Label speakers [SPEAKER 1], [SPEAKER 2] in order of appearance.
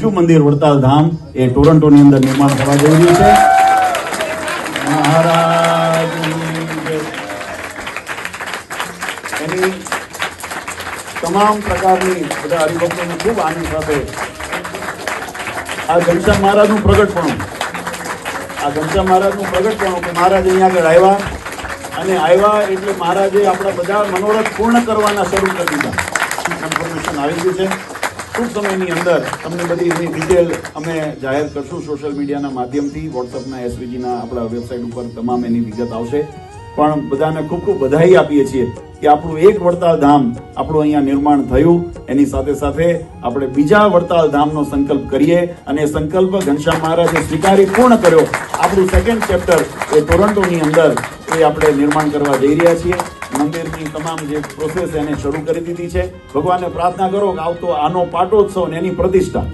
[SPEAKER 1] બીજું મંદિર વડતાલ ધામ એ ટોરન્ટોની અંદર નિર્માણ થવા જઈ રહ્યું છે. મહારાજની એની તમામ પ્રકારની બધા હરિભક્તોને ખૂબ આનંદ સાથે આ ઘનશ્યામ મહારાજનું પ્રગટપણું આ ઘનશ્યામ મહારાજનું પ્રગટપણું કે મહારાજ અહીંયા આગળ આવ્યા અને આવ્યા એટલે મહારાજે આપણા બધા મનોરથ પૂર્ણ કરવાના શરૂ કરી દીધા. ઇન્ફોર્મેશન આવી ગયું છે. ટૂંક સમયની અંદર તમને બધી એની ડિટેલ અમે જાહેર કરશું સોશિયલ મીડિયાના માધ્યમથી વોટ્સઅપના એસવીજીના આપણા વેબસાઇટ ઉપર તમામ એની વિગત આવશે. પણ બધાને ખૂબ ખૂબ બધાઈ આપીએ છીએ કે આપણું એક વડતાલ ધામ આપણું અહીંયા નિર્માણ થયું. એની સાથે સાથે આપણે બીજા વડતાલ ધામનો સંકલ્પ કરીએ અને સંકલ્પ ઘનશ્યામ મહારાજે સ્વીકારી પૂર્ણ કર્યો. આપણું સેકન્ડ ચેપ્ટર એ ટોરન્ટોની અંદર એ આપણે નિર્માણ કરવા જઈ રહ્યા છીએ. મંદિરની તમામ જે પ્રોસેસ એને શરૂ કરી દીધી છે. ભગવાનને પ્રાર્થના કરો કે આવતો આનો પાટોત્સવ ને એની પ્રતિષ્ઠા.